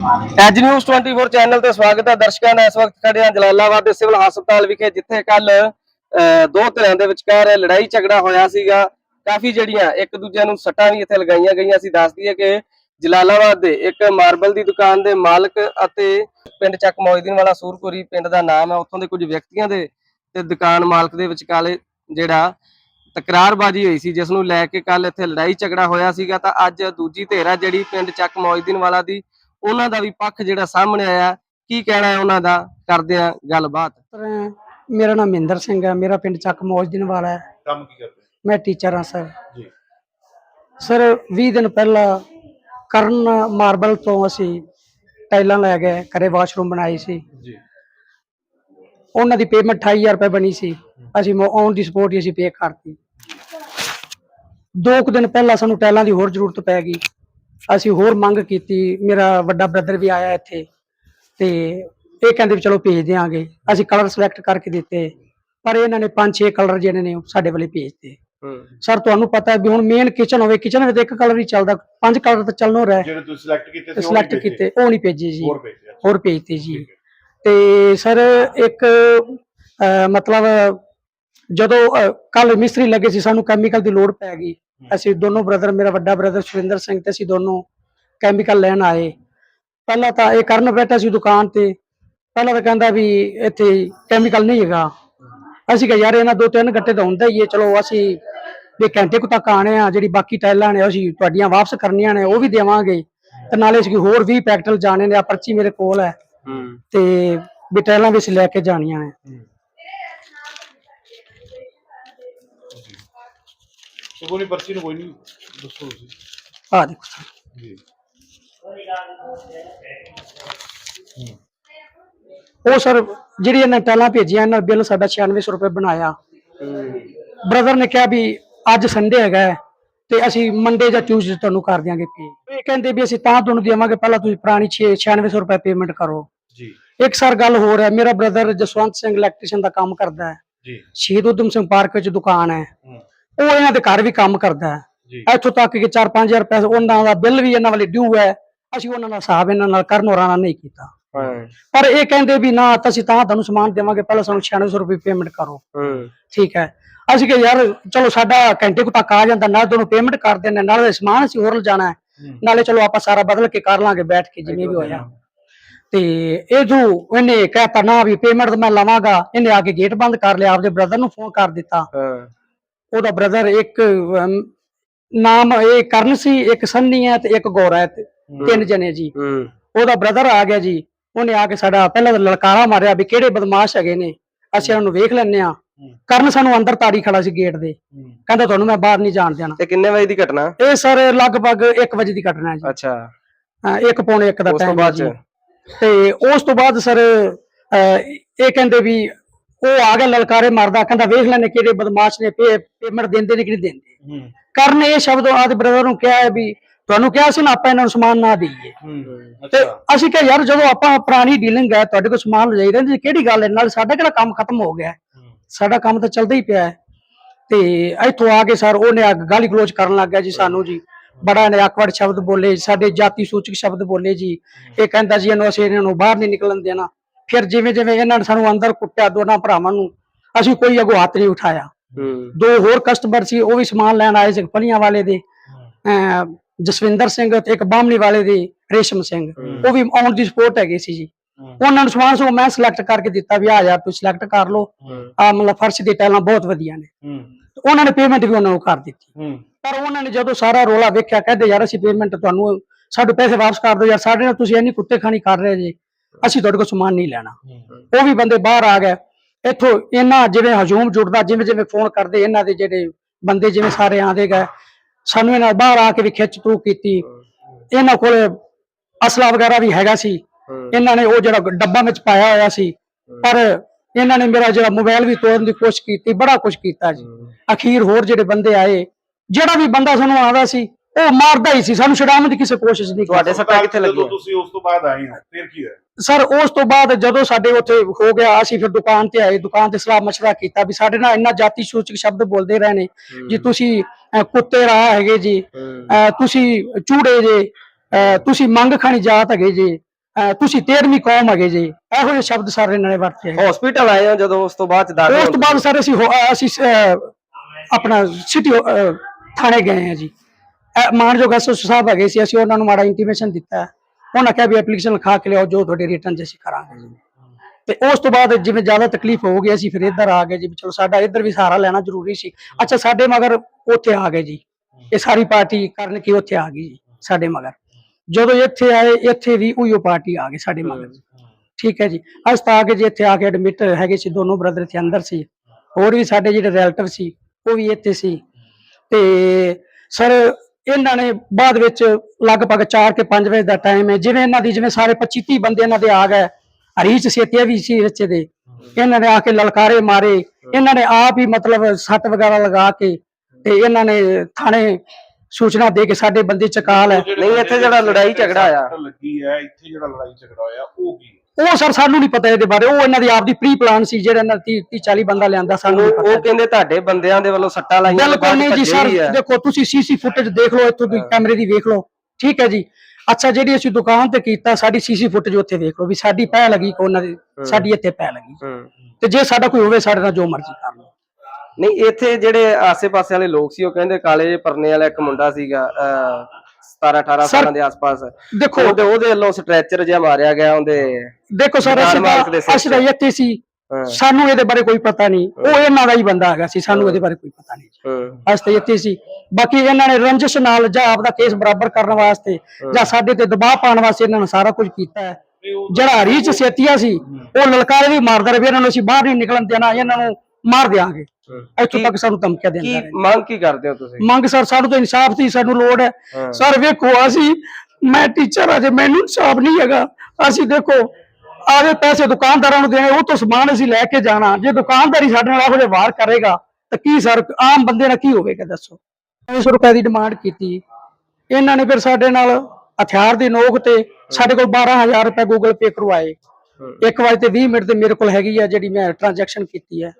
As news 24 channel ਤੇ ਸਵਾਗਤ ਹੈ। ਦਰਸ਼ਕਾਂ ਦਾ ਇਸ ਵਕਤ ਖੜੇ ਹਾਂ ਜਲਾਲਾਬਾਦ ਦੇ ਸਿਵਲ ਹਸਪਤਾਲ ਵਿਖੇ, ਜਿੱਥੇ ਕੱਲ ਦੋ ਧਿਰਾਂ ਦੇ ਵਿਚਕਾਰ ਲੜਾਈ ਝਗੜਾ ਹੋਇਆ ਸੀਗਾ। ਕਾਫੀ ਜਿਹੜੀਆਂ ਇੱਕ ਦੂਜੇ ਨੂੰ ਸੱਟਾਂ ਵੀ ਇੱਥੇ ਲਗਾਈਆਂ ਗਈਆਂ ਸੀ। ਦੱਸ ਦਈਏ ਕਿ ਜਲਾਲਾਬਾਦ ਦੇ ਇੱਕ ਮਾਰਬਲ ਦੀ ਦੁਕਾਨ ਦੇ ਮਾਲਕ ਅਤੇ ਪਿੰਡ ਚੱਕ ਮੌਜਦੀਨ ਵਾਲਾ ਸੂਰਪੁਰੀ ਪਿੰਡ ਦਾ ਨਾਮ ਹੈ। ਉੱਥੋਂ ਦੇ ਕੁਝ ਵਿਅਕਤੀਆਂ ਦੇ ਤੇ ਦੁਕਾਨ ਮਾਲਕ ਦੇ ਵਿਚਕਾਲੇ ਜਿਹੜਾ ਤਕਰਾਰਬਾਜ਼ੀ ਹੋਈ ਸੀ, ਜਿਸ ਨੂੰ ਲੈ ਕੇ ਕੱਲ ਇੱਥੇ ਲੜਾਈ ਝਗੜਾ ਹੋਇਆ ਸੀਗਾ। ਤਾਂ ਅੱਜ ਦੂਜੀ ਧਿਰ ਆ ਜਿਹੜੀ ਪਿੰਡ ਚੱਕ ਮੌਜਦੀਨ ਵਾਲਾ ਦੀ ਉਹਨਾਂ ਦਾ ਵੀ ਪੱਖ ਜਿਹੜਾ ਸਾਹਮਣੇ ਆਇਆ ਕੀ ਕਹਿਣਾ ਹੈ ਉਹਨਾਂ ਦਾ? ਕਰਦੇ ਆ ਗੱਲਬਾਤ। ਮੇਰਾ ਨਾਮ ਮਹਿੰਦਰ ਸਿੰਘ ਹੈ ਮੇਰਾ ਪਿੰਡ ਚੱਕ ਮੌਜਦੀਨ ਵਾਲਾ ਹੈ। ਕੰਮ ਕੀ ਕਰਦੇ ਮੈਂ ਟੀਚਰ ਹਾਂ ਸਰ। ਜੀ। ਸਰ 20 ਦਿਨ ਪਹਿਲਾਂ ਕਰਨ ਮਾਰਬਲ ਤੋਂ ਅਸੀਂ ਟਾਈਲਾਂ ਲੈ ਗਏ ਘਰੇ ਵਾਸ਼ਰੂਮ ਬਣਾਈ ਸੀ। ਜੀ। ਉਹਨਾਂ ਦੀ ਪੇਮੈਂਟ 28000 ਰੁਪਏ ਬਣੀ ਸੀ। ਅਸੀਂ ਔਨ ਦੀ ਸਪੋਰਟ ਹੀ ਅਸੀਂ ਪੇ ਕਰਤੀ। ਦੋ ਕੁ ਦਿਨ ਪਹਿਲਾਂ ਸਾਨੂੰ ਟਾਈਲਾਂ ਦੀ ਹੋਰ ਜ਼ਰੂਰਤ ਪੈ ਗਈ। ਅਸੀਂ ਹੋਰ ਮੰਗ ਕੀਤੀ। ਮੇਰਾ ਵੱਡਾ ਬ੍ਰਦਰ ਵੀ ਆਇਆ ਇੱਥੇ ਤੇ ਇਹ ਕਹਿੰਦੇ ਵੀ ਚਲੋ ਭੇਜ ਦਿਆਂਗੇ। ਅਸੀਂ ਕਲਰ ਸਿਲੈਕਟ ਕਰਕੇ ਦਿੱਤੇ ਪਰ ਇਹਨਾਂ ਨੇ ਪੰਜ ਛੇ ਕਲਰ ਜਿਹੜੇ ਨੇ ਉਹ ਸਾਡੇ ਵੱਲੇ ਭੇਜਤੇ ਸਰ ਤੁਹਾਨੂੰ ਪਤਾ ਹੈ ਵੀ ਹੁਣ ਮੇਨ ਕਿਚਨ ਹੋਵੇ ਕਿਚਨ ਵਿੱਚ ਇੱਕ ਕਲਰ ਹੀ ਚੱਲਦਾ ਪੰਜ ਕਲਰ ਤਾਂ ਚੱਲਣੋਂ ਰਹਿ ਜਿਹੜੇ ਤੁਸੀਂ ਸਿਲੈਕਟ ਕੀਤੇ ਸੀ ਉਹ ਸਿਲੈਕਟ। ਕੀਤੇ ਉਹ ਨਹੀਂ ਭੇਜੇ ਜੀ। ਹੋਰ ਭੇਜੇ ਹੋਰ ਭੇਜਤੇ ਜੀ। ਤੇ ਸਰ ਇੱਕ ਮਤਲਬ ਜਦੋਂ ਕੱਲ ਮਿਸਤਰੀ ਲੱਗੇ ਸੀ ਸਾਨੂੰ ਕੈਮੀਕਲ ਦੀ ਲੋੜ ਪੈ ਗਈ। ਅਸੀਂ ਦੋਨੋਂ ਬ੍ਰਦਰ ਮੇਰਾ ਵੱਡਾ ਬ੍ਰਦਰ ਸੁਰਿੰਦਰ ਸਿੰਘ ਤੇ ਅਸੀਂ ਦੋਨੋਂ ਕੈਮੀਕਲ ਲੈਣ ਆਏ। ਪਹਿਲਾਂ ਤਾਂ ਇਹ ਕਰਨ ਬੈਠਾ ਸੀ ਦੁਕਾਨ ਤੇ ਪਹਿਲਾਂ ਤਾਂ ਕਹਿੰਦਾ ਵੀ ਇੱਥੇ ਕੈਮੀਕਲ ਨਹੀਂ ਹੈਗਾ। ਅਸੀਂ ਕਿਹਾ ਯਾਰ ਇਹਨਾਂ ਦੋ ਤਿੰਨ ਗੱਟੇ ਤਾਂ ਹੁੰਦਾ ਹੀ ਹੈ ਚਲੋ ਅਸੀਂ ਵੀ ਘੰਟੇ ਕੁ ਤੱਕ ਆਣੇ ਆ ਜਿਹੜੀ ਬਾਕੀ ਟਾਈਲਾਂ ਨੇ ਅਸੀਂ ਤੁਹਾਡੀਆਂ ਵਾਪਸ ਕਰਨੀਆਂ ਨੇ ਉਹ ਵੀ ਦੇਵਾਂਗੇ। ਤੇ ਨਾਲੇ ਅਸੀਂ ਹੋਰ 20 ਪੈਕਟਲ ਜਾਣੇ ਨੇ ਆ ਪਰਚੀ ਮੇਰੇ ਕੋਲ ਹੈ। ਹੂੰ। ਤੇ ਵੀ ਟਾਈਲਾਂ ਵੀ ਅਸੀਂ ਲੈ ਕੇ ਜਾਣੀਆਂ ਨੇ। ਸੋ ਕੋਈ ਨਹੀਂ ਪਰਚੀ ਨੂੰ ਕੋਈ ਨਹੀਂ ਦੱਸੋ ਤੁਸੀਂ। ਆ ਦੇਖੋ ਸਰ। ਜੀ। ਉਹ ਸਰ ਜਿਹੜੀ ਇਹਨਾਂ ਟਾਈਲਾਂ ਭੇਜੀਆਂ ਇਹਨਾਂ ਬਿੱਲ ਸਾਡਾ 9600 ਰੁਪਏ ਬਣਾਇਆ। ਬ੍ਰਦਰ ਨੇ ਕਿਹਾ ਵੀ ਅੱਜ ਸੰਡੇ ਹੈਗਾ ਹੈ, ਤੇ ਅਸੀਂ ਮੰਡੇ ਜਾਂ ਟਿਊਜ਼ਡੇ ਤੁਹਾਨੂੰ ਕਰ ਦਿਆਂਗੇ ਪੇ ਇਹ ਕਹਿੰਦੇ ਵੀ ਅਸੀਂ ਤਾਂ ਤੁਹਾਨੂੰ ਦੇਵਾਂਗੇ ਪਹਿਲਾਂ ਤੁਸੀਂ ਪੁਰਾਣੀ 6 9600 ਰੁਪਏ ਪੇਮੈਂਟ ਕਰੋ। ਜੀ। ਇੱਕ ਸਰ ਗੱਲ ਹੋਰ ਹੈ ਮੇਰਾ ਬ੍ਰਦਰ ਜਸਵੰਤ ਸਿੰਘ ਇਲੈਕਟ੍ਰੀਸ਼ੀਅਨ ਦਾ ਕੰਮ ਕਰਦਾ ਹੈ। ਜੀ। ਸ਼ਹੀਦ ਉਦਮ ਸਿੰਘ ਪਾਰਕ ਵਿੱਚ ਦੁਕਾਨ ਹੈ। ਹੂੰ, ਉਹ ਇਹਨਾਂ ਦੇ ਘਰ ਵੀ ਕੰਮ ਕਰਦਾ ਹੈ। ਇੱਥੋਂ ਤੱਕ ਕਿ 4-5000 ਰੁਪਏ ਉਹਨਾਂ ਦਾ ਬਿੱਲ ਵੀ ਇਹਨਾਂ ਵਾਲੇ ਡਿਊ ਹੈ। ਅਸੀਂ ਉਹਨਾਂ ਨਾਲ ਹਿਸਾਬ ਇਹਨਾਂ ਨਾਲ ਕਰਨ ਹੋਰਾਂ ਨਾਲ ਨਹੀਂ ਕੀਤਾ। ਹਾਂ। ਪਰ ਇਹ ਕਹਿੰਦੇ ਵੀ ਨਾ ਅਸੀਂ ਤਾਂ ਤੁਹਾਨੂੰ ਸਮਾਨ ਦੇਵਾਂਗੇ ਪਹਿਲਾਂ ਸਾਨੂੰ 9600 ਰੁਪਏ ਪੇਮੈਂਟ ਕਰੋ। ਹੂੰ। ਠੀਕ ਹੈ। ਅਸੀਂ ਕਿ ਯਾਰ ਚਲੋ ਸਾਡਾ ਘੰਟੇ ਕੁ ਤੱਕ ਆ ਜਾਂਦਾ ਨਾਲ ਤੁਹਾਨੂੰ ਪੇਮੈਂਟ ਕਰ ਦਿੰਦੇ ਨਾਲੇ ਸਮਾਨ ਅਸੀਂ ਹੋਰ ਲਿਜਾਣਾ ਨਾਲੇ ਚਲੋ ਆਪਾਂ ਸਾਰਾ ਬਦਲ ਕੇ ਕਰ ਲਾਂਗੇ ਬੈਠ ਕੇ ਜਿਵੇਂ ਵੀ ਹੋਇਆ। ਤੇ ਇਹ ਜੋ ਇਹਨੇ ਕਹਿਤਾ ਨਾ ਵੀ ਪੇਮੈਂਟ ਮੈਂ ਲਵਾਂਗਾ ਇਹਨੇ ਆ ਕੇ ਗੇਟ ਬੰਦ ਕਰ ਲਿਆ ਆਪਦੇ ਬ੍ਰਦਰ ਨੂੰ ਫੋਨ ਕਰ ਦਿੱਤਾ। ਹਾਂ। ਉਹਦਾ ਬ੍ਰਦਰ ਇੱਕ ਅਮ, ਨਾਮ ਇਹ ਕਰਨ ਸੀ ਇੱਕ ਸੰਨੀ ਹੈ ਤੇ ਇੱਕ ਗੌਰਾ ਹੈ ਤੇ ਤਿੰਨ ਜਣੇ ਜੀ। ਹੂੰ। ਉਹਦਾ ਬ੍ਰਦਰ ਆ ਗਿਆ ਜੀ ਉਹਨੇ ਆ ਕੇ ਸਾਡਾ ਪਹਿਲਾਂ ਤਾਂ ਲਲਕਾਰਾ ਮਾਰਿਆ ਵੀ ਕਿਹੜੇ ਬਦਮਾਸ਼ ਹੈਗੇ ਨੇ ਅਸੀਂ ਇਹਨਾਂ ਨੂੰ ਵੇਖ ਲੈਣੇ ਆ ਕਰਨ ਸਾਨੂੰ ਅੰਦਰ ਤਾੜੀ ਖੜਾ ਸੀ ਗੇਟ ਦੇ। ਕਹਿੰਦਾ ਤੁਹਾਨੂੰ ਮੈਂ ਬਾਹਰ ਨਹੀਂ ਜਾਣ ਦੇਣਾ। ਇਹ ਕਿੰਨੇ ਵਜੇ ਦੀ ਘਟਨਾ? ਇਹ ਸਰ ਲਗਭਗ 1 ਵਜੇ ਦੀ ਘਟਨਾ ਹੈ ਜੀ। ਅੱਛਾ। ਹਾਂ, ਇੱਕ ਪੌਣੇ ਇੱਕ ਦਾ ਉਸ ਤੋਂ ਟਾਈਮ ਬਾਅਦ ਜੀ। ਚ? ਤੇ ਉਸ ਤੋਂ ਬਾਅਦ ਸਰ ਇਹ ਕਹਿੰਦੇ ਵੀ ਉਹ ਆ ਗਿਆ ਲਲਕਾਰੇ ਮਾਰਦਾ ਕਹਿੰਦਾ ਵੇਖ ਲੈਣੇ ਕਿਹੜੇ ਬਦਮਾਸ਼ ਨੇ ਪੇਮੈਂਟ ਦਿੰਦੇ ਨੇ ਕਿ ਨਹੀਂ ਦਿੰਦੇ। ਕਰਨ ਇਹ ਸ਼ਬਦ ਆਦੇ ਬ੍ਰਦਰ ਨੂੰ ਕਿਹਾ ਹੈ ਵੀ ਤੁਹਾਨੂੰ ਕਿਹਾ ਸੀ ਨਾ ਆਪਾਂ ਇਹਨਾਂ ਨੂੰ ਸਮਾਨ ਨਾ ਦੇਈਏ। ਤੇ ਅਸੀਂ ਕਿਹਾ ਯਾਰ ਜਦੋਂ ਆਪਾਂ ਪੁਰਾਣੀ ਡੀਲਿੰਗ ਹੈ ਤੁਹਾਡੇ ਕੋਲ ਸਮਾਨ ਲਜਾਈ ਰਹਿੰਦੀ ਕਿਹੜੀ ਗੱਲ ਹੈ? ਨਾਲ ਸਾਡਾ ਕਿਹੜਾ ਕੰਮ ਖਤਮ ਹੋ ਗਿਆ? ਸਾਡਾ ਕੰਮ ਤਾਂ ਚੱਲਦਾ ਹੀ ਪਿਆ ਹੈ। ਤੇ ਇੱਥੋਂ ਆ ਕੇ ਸਰ ਉਹਨੇ ਆ ਗਾਲੀ ਗਲੋਚ ਕਰਨ ਲੱਗ ਗਿਆ ਜੀ ਸਾਨੂੰ ਜੀ। ਬੜਾ ਨੇ ਆਕਵਰਡ ਸ਼ਬਦ ਬੋਲੇ ਸਾਡੇ ਜਾਤੀ ਸੂਚਕ ਸ਼ਬਦ ਬੋਲੇ ਜੀ। ਇਹ ਕਹਿੰਦਾ ਜੀ ਇਹਨੂੰ ਅਸੀਂ ਇਹਨਾਂ ਨੂੰ ਬਾਹਰ ਨਹੀਂ ਨਿਕਲਣ ਦੇਣਾ। ਫਿਰ ਜਿਵੇਂ ਜਿਵੇਂ ਇਹਨਾਂ ਨੇ ਸਾਨੂੰ ਅੰਦਰ ਕੁੱਟਿਆ ਦੋਨਾਂ ਭਰਾਵਾਂ ਨੂੰ ਅਸੀਂ ਕੋਈ ਅਗੋ ਹੱਥ ਨਹੀਂ ਉਠਾਇਆ। ਦੋ ਹੋਰ ਕਸਟਮਰ ਸੀ ਉਹ ਵੀ ਸਮਾਨ ਲੈਣ ਆਏ ਸੀ ਪਲੀਆਂ ਵਾਲੇ ਦੇ। ਜਸਵਿੰਦਰ ਸਿੰਘ ਤੇ ਇੱਕ ਬਾਹਮਣੀ ਵਾਲੇ ਦੇ ਰੇਸ਼ਮ ਸਿੰਘ। ਉਹ ਵੀ ਔਨ ਦੀ ਸਪੋਰਟ ਹੈਗੇ ਸੀ ਜੀ। ਉਹਨਾਂ ਨੂੰ ਸਮਾਨ ਸੋ ਮੈਂ ਸਿਲੈਕਟ ਕਰਕੇ ਦਿੱਤਾ ਵੀ ਆ ਯਾਰ ਤੂੰ ਸਿਲੈਕਟ ਕਰ ਲਓ। ਆ ਮਤਲਬ ਫਰਸ਼ ਦੀ ਟਾਈਲਾਂ ਬਹੁਤ ਵਧੀਆ ਨੇ। ਉਹਨਾਂ ਨੇ ਪੇਮੈਂਟ ਵੀ ਉਹਨਾਂ ਨੂੰ ਕਰ ਦਿੱਤੀ। ਪਰ ਉਹਨਾਂ ਨੇ ਜਦੋਂ ਸਾਰਾ ਰੋਲਾ ਵੇਖਿਆ ਕਹਿੰਦੇ ਯਾਰ ਅਸੀਂ ਪੇਮੈਂਟ ਤੁਹਾਨੂੰ ਸਾਡੇ ਪੈਸੇ ਵਾਪਸ ਕਰ ਦਿਓ ਯਾਰ ਸਾਡੇ ਨਾਲ ਤੁਸੀਂ ਇੰਨੀ ਕੁੱਤੇ ਖਾਣੀ ਕਰ ਰਹੇ ਜੀ। ਅਸੀਂ ਤੁਹਾਡੇ ਕੋਲ ਸਮਾਨ ਨਹੀਂ ਲੈਣਾ। ਉਹ ਵੀ ਬੰਦੇ ਬਾਹਰ ਆ ਗਏ। ਇੱਥੋਂ ਇਹਨਾਂ ਜਿਵੇਂ ਹਜੂਮ ਜੁੜਦਾ ਜਿਵੇਂ ਜਿਵੇਂ ਫੋਨ ਕਰਦੇ ਇਹਨਾਂ ਦੇ ਜਿਹੜੇ ਬੰਦੇ ਜਿਵੇਂ ਸਾਰੇ ਆਂਦੇ ਗਏ। ਸਾਨੂੰ ਇਹਨਾਂ ਬਾਹਰ ਆ ਕੇ ਵੀ ਖਿੱਚ ਤੂ ਕੀਤੀ। ਇਹਨਾਂ ਕੋਲ ਅਸਲਾ ਵਗੈਰਾ ਵੀ ਹੈਗਾ ਸੀ। ਇਹਨਾਂ ਨੇ ਉਹ ਜਿਹੜਾ ਡੱਬਾ ਵਿੱਚ ਪਾਇਆ ਹੋਇਆ ਸੀ। ਪਰ ਇਹਨਾਂ ਨੇ ਮੇਰਾ ਜਿਹੜਾ ਮੋਬਾਈਲ ਵੀ ਤੋੜਨ ਦੀ ਕੋਸ਼ਿਸ਼ ਕੀਤੀ ਬੜਾ ਕੁਝ ਕੀਤਾ ਜੀ। ਅਖੀਰ ਹੋਰ ਜਿਹੜੇ ਬੰਦੇ ਆਏ ਜਿਹੜਾ ਵੀ ਬੰਦਾ ਸਾਨੂੰ ਆਉਂਦਾ ਸੀ ਉਹ ਮਾਰਦਾ ਹੀ ਸੀ ਸਾਨੂੰ ਛਡਾਉਣ ਦੀ ਕਿਸੇ ਕੋਸ਼ਿਸ਼ ਨਹੀਂ ਤੁਹਾਡੇ ਸੱਟਾਂ ਕਿੱਥੇ ਜਦੋਂ ਲੱਗੀਆਂ? ਤੁਸੀਂ ਉਸ ਤੋਂ ਬਾਅਦ ਆਏ ਹੋ ਫਿਰ ਕੀ ਹੋਇਆ? ਸਰ ਉਸ ਤੋਂ ਬਾਅਦ ਜਦੋਂ ਸਾਡੇ ਉੱਥੇ ਹੋ ਗਿਆ ਅਸੀਂ ਫਿਰ ਦੁਕਾਨ ਤੇ ਆਏ ਦੁਕਾਨ ਤੇ ਸਲਾਹ ਮਸ਼ਵਰਾ ਕੀਤਾ ਵੀ ਸਾਡੇ ਨਾਲ ਇੰਨਾ ਜਾਤੀ ਸੂਚਕ ਸ਼ਬਦ ਬੋਲਦੇ ਰਹੇ ਨੇ ਜੀ ਤੁਸੀਂ ਅਹ, ਕੁੱਤੇ ਰਾਹ ਹੈਗੇ ਜੀ ਅਹ, ਤੁਸੀਂ ਚੂੜੇ ਜੇ ਅਹ, ਤੁਸੀਂ ਮੰਗ ਖਾਣੀ ਜਾਤ ਹੈਗੇ ਜੀ ਅਹ ਤੁਸੀਂ 13ਵੀਂ ਕੌਮ ਹੈਗੇ ਜੀ ਇਹੋ ਜਿਹੇ ਸ਼ਬਦ ਸਾਰੇ ਇਹਨਾਂ ਨੇ ਵਰਤੇ ਹੈਗੇ। ਹਸਪੀਟਲ ਆਏ ਹੋ ਜਦੋਂ ਉਸ ਤੋਂ ਬਾਅਦ ਚ ਦਾਖਲ ਉਸ ਤੋਂ ਬਾਅਦ ਸਰ ਅਸੀਂ ਹੋ- ਅਹ ਅਸੀਂ ਅਹ, ਆਪਣਾ ਸਿਟੀ ਥਾਣੇ ਗਏ ਹਾਂ ਜੀ। ਮਾਨਯੋਗ ਐਸਐਸ ਸਾਹਿਬ ਹੈਗੇ ਸੀ, ਅਸੀਂ ਉਹਨਾਂ ਨੂੰ ਮਾੜਾ ਇੰਟੀਮੇਸ਼ਨ ਦਿੱਤਾ ਉਹਨਾਂ ਕਿਹਾ ਵੀ ਐਪਲੀਕੇਸ਼ਨ ਲਿਖਾ ਕੇ ਲਿਆਓ, ਜੋ ਤੁਹਾਡੇ ਰਿਟਰਨ ਚ ਅਸੀਂ ਕਰਾਂਗੇ। ਤੇ ਉਸ ਤੋਂ ਬਾਅਦ ਜਿਵੇਂ ਜ਼ਿਆਦਾ ਤਕਲੀਫ ਹੋ ਗਈ, ਅਸੀਂ ਫਿਰ ਇੱਧਰ ਆ ਗਏ ਜੀ ਚਲੋ ਸਾਡਾ ਇੱਧਰ ਵੀ ਸਹਾਰਾ ਲੈਣਾ ਜ਼ਰੂਰੀ ਸੀ। ਅੱਛਾ, ਸਾਡੇ ਮਗਰ ਉੱਥੇ ਆ ਗਏ ਜੀ। ਇਹ ਸਾਰੀ ਪਾਰਟੀ ਕਰਨ ਕੀ ਉੱਥੇ ਆ ਗਈ ਜੀ, ਸਾਡੇ ਮਗਰ। ਜਦੋਂ ਇੱਥੇ ਆਏ, ਇੱਥੇ ਵੀ ਉਹੀਓ ਪਾਰਟੀ ਆ ਗਈ ਸਾਡੇ ਮਗਰ। ਠੀਕ ਹੈ ਜੀ। ਅੱਜ ਤਾਂ ਆ ਕੇ ਜੀ ਇੱਥੇ ਆ ਕੇ ਐਡਮਿਟ ਹੈਗੇ ਸੀ, ਦੋਨੋਂ ਬ੍ਰਦਰ ਇੱਥੇ ਅੰਦਰ ਸੀ। ਹੋਰ ਵੀ ਸਾਡੇ ਜਿਹੜੇ ਰਿਲੇਟਿਵ ਸੀ, ਉਹ ਵੀ ਇੱਥੇ ਸੀ। ਤੇ ਸਰ ਇਹਨਾਂ ਨੇ ਬਾਅਦ ਵਿੱਚ ਲਗਭਗ 4 ਕੇ 5 ਵਜੇ ਦਾ ਟਾਈਮ ਹੈ ਜਿਵੇਂ ਇਹਨਾਂ ਦੀ ਜਿਵੇਂ ਸਾਰੇ 25 30 ਬੰਦੇ ਇਹਨਾਂ ਦੇ ਆ ਗਏ ਹਰੀਚ ਸੇਤੀਆ ਵੀ ਸੀ ਵਿੱਚ ਦੇ ਇਹਨਾਂ ਨੇ ਆ ਕੇ ਲਲਕਾਰੇ ਮਾਰੇ ਇਹਨਾਂ ਨੇ ਆਪ ਹੀ ਮਤਲਬ ਸੱਟ ਵਗੈਰਾ ਲਗਾ ਕੇ ਤੇ ਇਹਨਾਂ ਨੇ ਥਾਣੇ ਸੂਚਨਾ ਦੇ ਕੇ ਸਾਡੇ ਬੰਦੇ ਚਕਾ ਲੈ ਨਹੀਂ, ਇੱਥੇ ਜਿਹੜਾ ਲੜਾਈ ਝਗੜਾ। ਸੱਟ ਲੱਗੀ ਹੈ ਇੱਥੇ ਜਿਹੜਾ ਲੜਾਈ ਝਗੜਾ ਹੋਇਆ ਉਹ ਕੀ ਹੈ? ਉਹ ਸਰ ਸਾਨੂੰ ਨਹੀਂ ਪਤਾ ਇਹਦੇ ਬਾਰੇ ਉਹ ਇਹਨਾਂ ਦੀ ਆਪਦੀ ਪ੍ਰੀ ਪਲਾਨ ਸੀ ਜਿਹੜਾ ਇਹਨਾਂ 30 30 40 ਬੰਦਾ ਲਿਆਂਦਾ ਸਾਨੂੰ ਨਹੀਂ ਉਹ ਪਤਾ। ਉਹ ਕਹਿੰਦੇ ਤੁਹਾਡੇ ਬੰਦਿਆਂ ਦੇ ਵੱਲੋਂ ਸੱਟਾਂ ਲਾਈਆਂ ਬਿਲਕੁਲ ਨਹੀਂ ਜੀ ਸਰ। ਦੇਖੋ ਤੁਸੀਂ ਸੀਸੀ ਫੁਟੇਜ ਦੇਖ ਲਓ ਇੱਥੋਂ ਦੀ ਕੈਮਰੇ ਦੀ ਵੇਖ ਲਓ। ਠੀਕ ਹੈ ਜੀ। ਅੱਛਾ ਜਿਹੜੀ ਅਸੀਂ ਦੁਕਾਨ ਤੇ ਕੀਤਾ ਸਾਡੀ ਸੀਸੀ ਫੁਟੇਜ ਉੱਥੇ ਵੇਖ ਲਓ ਵੀ ਸਾਡੀ ਪੈ ਲੱਗੀ ਕਿ ਉਹਨਾਂ ਦੀ ਸਾਡੀ ਇੱਥੇ ਪੈ ਲੱਗੀ। ਤੇ ਜੇ ਸਾਡਾ ਕੋਈ ਹੋਵੇ ਸਾਡੇ ਨਾਲ ਜੋ ਮਰਜ਼ੀ ਕਰ ਲਓ। ਨਹੀਂ ਇੱਥੇ ਜਿਹੜੇ ਆਸੇ-ਪਾਸੇ ਵਾਲੇ ਲੋਕ ਸੀ ਉਹ ਕਹਿੰਦੇ ਕਾਲੇ ਜਿਹੇ ਪਰਨੇ ਵਾਲਾ ਇੱਕ ਮੁੰਡਾ ਸੀਗਾ 17 18 Sir, ਸਾਲਾਂ ਦੇ ਆਸ-ਪਾਸ। ਦੇਖੋ। ਉਹਦੇ ਉਹਦੇ ਵੱਲੋਂ ਸਟ੍ਰੈਚਰ ਜਿਹਾ ਮਾਰਿਆ ਗਿਆ ਉਹਦੇ ਦੇਖੋ ਸਰ ਅਸੀਂ ਮਾਰਕ ਦੇ ਤਾਂ ਸਿਰ ਅਸੀਂ ਤਾਂ ਇੱਥੇ ਸੀ। ਹਾਂ। ਸਾਨੂੰ ਇਹਦੇ ਬਾਰੇ ਕੋਈ ਪਤਾ ਨਹੀਂ। ਉਹ ਇਹਨਾਂ ਦਾ ਹੀ ਬੰਦਾ ਹੈਗਾ ਸੀ ਸਾਨੂੰ ਇਹਦੇ ਬਾਰੇ ਕੋਈ ਪਤਾ ਨਹੀਂ ਹੂੰ। ਅਸੀਂ ਤਾਂ ਇੱਥੇ ਸੀ। ਬਾਕੀ ਇਹਨਾਂ ਨੇ ਰੰਜਿਸ਼ ਨਾਲ ਜਾਂ ਆਪਦਾ ਕੇਸ ਬਰਾਬਰ ਕਰਨ ਵਾਸਤੇ ਜਾਂ ਸਾਡੇ ਤੇ ਦਬਾਅ ਪਾਉਣ ਵਾਸਤੇ ਇਹਨਾਂ ਨੇ ਸਾਰਾ ਕੁਝ ਕੀਤਾ ਹੈ। ਜਿਹੜਾ ਰੀਚ ਸੇਤੀਆ ਸੀ ਉਹ ਲਲਕਾਰੇ ਵੀ ਮਾਰਦਾ ਰਿਹਾ ਵੀ ਇਹਨਾਂ ਨੂੰ ਅਸੀਂ ਬਾਹਰ ਨਹੀਂ ਨਿਕਲਣ ਦੇਣਾ ਇਹਨਾਂ ਨੂੰ ਮਾਰ ਦਿਆਂਗੇ। ਇੱਥੋਂ ਤੱਕ ਸਾਨੂੰ ਧਮਕੀਆਂ ਦਿੰਦਾ ਮੰਗ ਕੀ ਕਰਦੇ ਹੋ ਤੁਸੀਂ? ਮੰਗ ਸਰ ਸਾਨੂੰ ਤਾਂ ਇਨਸਾਫ ਦੀ ਸਾਨੂੰ ਲੋੜ ਹੈ। ਸਰ ਵੇਖੋ ਅਸੀਂ ਮੈਂ ਟੀਚਰ ਅਜੇ ਮੈਨੂੰ ਇਨਸਾਫ ਨਹੀਂ ਹੈਗਾ ਅਸੀਂ ਦੇਖੋ ਆਵੇ ਪੈਸੇ ਦੁਕਾਨਦਾਰਾਂ ਨੂੰ ਦੇਣੇ ਉਹ ਤੋਂ ਸਮਾਨ ਅਸੀਂ ਲੈ ਕੇ ਜਾਣਾ। ਜੇ ਦੁਕਾਨਦਾਰੀ ਸਾਡੇ ਨਾਲ ਇਹੋ ਜਿਹੇ ਵਾਰ ਕਰੇਗਾ ਤਾਂ ਕੀ ਸਰ ਆਮ ਬੰਦੇ ਨਾਲ ਕੀ ਹੋਵੇਗਾ ਦੱਸੋ? 500 ਰੁਪਏ ਦੀ ਡਿਮਾਂਡ ਕੀਤੀ। ਇਹਨਾਂ ਨੇ ਫਿਰ ਸਾਡੇ ਨਾਲ ਹਥਿਆਰ ਦੀ ਨੋਕ ਤੇ ਸਾਡੇ ਕੋਲ 12000 ਰੁਪਏ ਗੂਗਲ ਪੇ ਕਰਵਾਏ। ਇੱਕ ਵਜੇ ਤੇ 20 ਮਿੰਟ ਤੇ ਮੇਰੇ ਕੋਲ ਹੈਗੀ ਆ ਜਿਹੜੀ ਮੈਂ ਟ੍ਰਾਂਜੈਕਸ਼ਨ ਕੀਤੀ ਹੈ।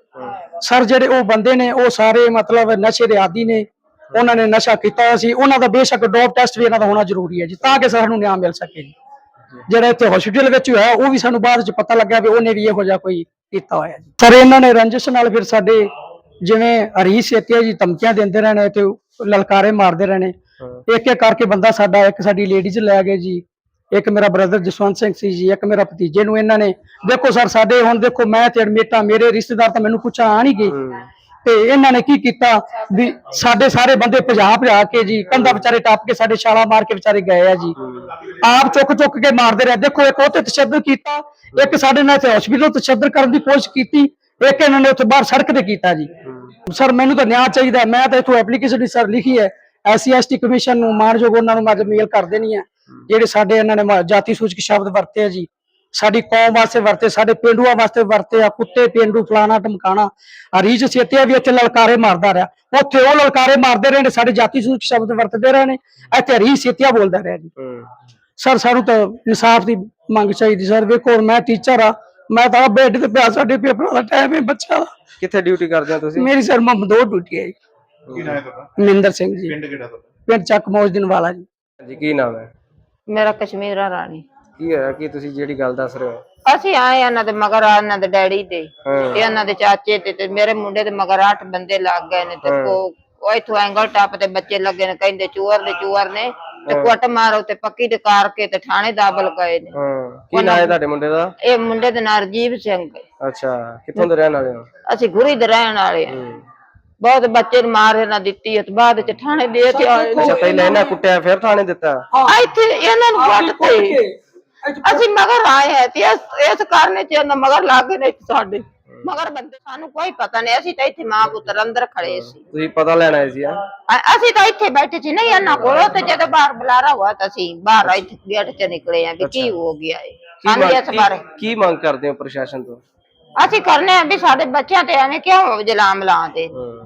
ਸਰ ਜਿਹੜੇ ਉਹ ਬੰਦੇ ਨੇ ਉਹ ਸਾਰੇ ਮਤਲਬ ਨਸ਼ੇ ਦੇ ਆਦੀ ਨੇ ਉਹਨਾਂ ਨੇ ਨਸ਼ਾ ਕੀਤਾ ਹੋਇਆ ਸੀ। ਉਹਨਾਂ ਦਾ ਬੇਸ਼ੱਕ ਡੋਪ ਟੈਸਟ ਵੀ ਇਹਨਾਂ ਦਾ ਹੋਣਾ ਜ਼ਰੂਰੀ ਹੈ ਜੀ ਤਾਂ ਕਿ ਸਾਨੂੰ ਨਿਆਂ ਮਿਲ ਸਕੇ ਜੀ। ਜਿਹੜਾ ਇੱਥੇ ਹਸਪੀਟਲ ਵਿੱਚ ਹੋਇਆ ਉਹ ਵੀ ਸਾਨੂੰ ਬਾਅਦ ਵਿੱਚ ਪਤਾ ਲੱਗਿਆ ਵੀ ਉਹਨੇ ਵੀ ਇਹੋ ਜਿਹਾ ਕੋਈ ਕੀਤਾ ਹੋਇਆ ਜੀ। ਸਰ ਇਹਨਾਂ ਨੇ ਰੰਜਿਸ਼ ਨਾਲ ਫਿਰ ਸਾਡੇ ਜਿਵੇਂ ਹਰੀਸ਼ ਸੇਤੀਆ ਜੀ ਧਮਕੀਆਂ ਦਿੰਦੇ ਰਹਿਣੇ ਤੇ ਲਲਕਾਰੇ ਮਾਰਦੇ ਰਹਿਣੇ। ਇੱਕ ਇੱਕ ਕਰਕੇ ਬੰਦਾ ਸਾਡਾ ਇੱਕ ਸਾਡੀ ਲੇਡੀਜ਼ ਲੈ ਗਏ ਜੀ। ਇੱਕ ਮੇਰਾ ਬ੍ਰਦਰ ਜਸਵੰਤ ਸਿੰਘ ਸੀ ਜੀ ਇੱਕ ਮੇਰਾ ਭਤੀਜੇ ਨੂੰ ਇਹਨਾਂ ਨੇ। ਦੇਖੋ ਸਰ ਸਾਡੇ ਹੁਣ ਦੇਖੋ ਮੈਂ ਤੇ ਐਡਮਿਟਾਂ ਮੇਰੇ ਰਿਸ਼ਤੇਦਾਰ ਤਾਂ ਮੈਨੂੰ ਪੁੱਛਣ ਆ ਨਹੀਂ ਗਏ। ਤੇ ਇਹਨਾਂ ਨੇ ਕੀ ਕੀਤਾ? ਵੀ ਸਾਡੇ ਸਾਰੇ ਬੰਦੇ ਭਜਾ ਭਜਾ ਕੇ ਜੀ ਕੰਧਾ ਵਿਚਾਰੇ ਟੱਪ ਕੇ ਸਾਡੇ ਛਾਲਾ ਮਾਰ ਕੇ ਵਿਚਾਰੇ ਗਏ ਆ ਜੀ। ਆਪ ਚੁੱਕ ਚੁੱਕ ਕੇ ਮਾਰਦੇ ਰਹੇ। ਦੇਖੋ ਇੱਕ ਉਹ ਤੇ ਤਸ਼ੱਦਦ ਕੀਤਾ ਇੱਕ ਸਾਡੇ ਨਾਲ ਇੱਥੇ ਹਸਪੀਟਲ ਤਸ਼ੱਦਦ ਕਰਨ ਦੀ ਕੋਸ਼ਿਸ਼ ਕੀਤੀ ਇੱਕ ਇਹਨਾਂ ਨੇ ਉੱਥੇ ਬਾਹਰ ਸੜਕ ਤੇ ਕੀਤਾ ਜੀ। ਸਰ ਮੈਨੂੰ ਤਾਂ ਨਿਆਂ ਚਾਹੀਦਾ। ਮੈਂ ਤਾਂ ਇਥੋਂ ਐਪਲੀਕੇਸ਼ਨ ਸਰ ਲਿਖੀ ਹੈ। ਐਸਸੀ ਐਸਟੀ ਕਮਿਸ਼ਨ ਨੂੰ ਮਾਨਯੋਗ ਉਹਨਾਂ ਨੂੰ ਮੈਂ ਮੇਲ ਕਰ ਦੇਣੀ ਹੈ। ਜਿਹੜੇ ਸਾਡੇ ਇਹਨਾਂ ਨੇ ਮ- ਜਾਤੀ ਸੂਚਕ ਸ਼ਬਦ ਵਰਤੇ ਆ ਜੀ ਸਾਡੀ ਕੌਮ ਵਾਸਤੇ ਵਰਤੇ ਸਾਡੇ ਪਿੰਡੂਆਂ ਵਾਸਤੇ ਵਰਤੇ ਆ ਕੁੱਤੇ ਪਿੰਡੂ ਫਲਾਣਾ ਟਮਕਾਣਾ ਅਰੀਜ ਸੇਤੀਆ ਵੀ ਇੱਥੇ ਲਲਕਾਰੇ ਮਾਰਦਾ ਰਿਹਾ। ਉੱਥੇ ਉਹ ਲਲਕਾਰੇ ਮਾਰਦੇ ਰਹੇ ਨੇ ਸਾਡੇ ਜਾਤੀ ਸੂਚਕ ਸ਼ਬਦ ਵਰਤਦੇ ਰਹੇ ਨੇ ਇੱਥੇ ਅਰੀਜ ਸੇਤੀਆ ਬੋਲਦਾ ਰਿਹਾ ਜੀ। ਸਰ ਸਾਨੂੰ ਤਾਂ ਇਨਸਾਫ ਦੀ ਮੰਗ ਚਾਹੀਦੀ ਸਰ ਵੇਖੋ ਹੁਣ ਮੈਂ ਟੀਚਰ ਆ ਮੈਂ ਤਾਂ ਬੈੱਡ ਤੇ ਪਿਆ ਸਾਡੇ ਪੇਪਰਾਂ ਦਾ ਟਾਈਮ ਹੈ ਬੱਚਾ ਦਾ। ਕਿੱਥੇ ਡਿਊਟੀ ਕਰਦੇ ਹੋ ਤੁਸੀਂ? ਮੇਰੀ ਸਰ ਮਮਦੋ ਡਿਊਟੀ ਹੈ ਜੀ। ਕੀ ਨਾਂ ਹੈ ਤੁਹਾਡਾ? ਮਨਿੰਦਰ ਸਿੰਘ ਜੀ। ਪਿੰਡ ਕਿਹੜਾ ਤੁਹਾਡਾ? ਪਿੰਡ ਚੱਕ ਮੌਜਦਿਨ ਵਾਲਾ ਜੀ। ਜੀ ਕੀ ਨਾਮ ਹੈ? ਮੇਰਾ ਕਸ਼ਮੀਰਾ ਰਾਣੀ। ਕੀ ਹੋਇਆ? ਕੀ ਤੁਸੀਂ ਜਿਹੜੀ ਗੱਲ ਦੱਸ ਰਹੇ ਹੋ? ਅਸੀਂ ਆਏ ਇਹਨਾਂ ਦੇ ਮਗਰ ਆ ਇਹਨਾਂ ਦੇ ਡੈਡੀ ਦੇ ਹਾਂ। ਤੇ ਇਹਨਾਂ ਦੇ ਚਾਚੇ ਤੇ ਤੇ ਮੇਰੇ ਮੁੰਡੇ ਦੇ ਮਗਰ ਅੱਠ ਬੰਦੇ ਲੱਗ ਗਏ ਨੇ ਤੇ ਉਹ ਇਥੋਂ ਐਂਗਲ ਟੱਪ ਤੇ ਬੱਚੇ ਲੱਗੇ ਨੇ ਕਹਿੰਦੇ ਚੂਰ ਦੇ ਚੂਰ ਨੇ ਤੇ ਕੁੱਟ ਮਾਰੋ ਤੇ ਪੱਕੀ ਦੇ ਕਰਕੇ ਤੇ ਥਾਣੇ ਦਾਬਲ ਗਏ ਨੇ। ਹਾਂ। ਕੀ ਨਾਂ ਹੈ ਤੁਹਾਡੇ ਮੁੰਡੇ ਦਾ? ਇਹ ਮੁੰਡੇ ਦੇ ਨਾਂ ਰਜੀਵ ਸਿੰਘ ਹੈ। ਅੱਛਾ। ਕਿੱਥੋਂ ਦੇ ਰਹਿਣ ਵਾਲੇ ਹੋ? ਅਸੀਂ ਗੁਰੀ ਦੇ ਰਹਿਣ ਵਾਲੇ ਆ ਬਹੁਤ ਬੱਚੇ ਨੂੰ ਮਾਰ ਇਹਨਾਂ ਦਿੱਤੀ ਤੇ ਬਾਅਦ ਚ ਥਾਣੇ ਦੇ ਕੇ ਆਏ ਨੇ। ਅੱਛਾ ਪਹਿਲਾਂ ਇਹਨਾਂ ਕੁੱਟਿਆ ਫਿਰ ਥਾਣੇ ਦਿੱਤਾ? ਆ ਇੱਥੇ ਇਹਨਾਂ ਨੂੰ ਵੱਟ ਤੇ ਅਸੀਂ ਮਗਰ ਆਏ ਹੈ ਤੇ ਇਸ ਇਸ ਕਾਰਨ ਚ ਇਹਨਾਂ ਮਗਰ ਲੱਗ ਗਏ ਨੇ ਇੱਥੇ ਸਾਡੇ। ਮਗਰ ਬੰਦੇ ਸਾਨੂੰ ਕੋਈ ਪਤਾ ਨਹੀਂ ਅਸੀਂ ਤਾਂ ਇੱਥੇ ਮਾਂ ਪੁੱਤਰ ਅੰਦਰ ਖੜੇ ਸੀ। ਤੁਸੀਂ ਪਤਾ ਲੈਣ ਆਏ ਸੀ ਹਾਂ? ਅ- ਅਸੀਂ ਤਾਂ ਇੱਥੇ ਬੈਠੇ ਸੀ ਨਹੀਂ ਇਹਨਾਂ ਕੋਲੋਂ ਤੇ ਜਦੋਂ ਬਾਹਰ ਬੁਲਾਰਾ ਹੋਇਆ ਤਾਂ ਅਸੀਂ ਬਾਹਰ ਇੱਥੇ ਗੇਟ 'ਚ ਨਿਕਲੇ ਆ ਵੀ ਕੀ ਹੋ ਗਿਆ ਏ। ਕੀ ਸਾਨੂੰ ਮੰਗ- ਇਸ ਬਾਰੇ ਕੀ- ਕੀ ਮੰਗ ਕਰਦੇ ਹੋ ਪ੍ਰਸ਼ਾਸਨ ਤੋਂ? ਅਸੀਂ ਕਰਨੇ ਆ ਵੀ ਸਾਡੇ ਬੱਚਿਆਂ ਤੇ ਐਵੇਂ ਕਿਉਂ ਜਲਾਮ ਲਾਉਂਦੇ? ਹਾਂ।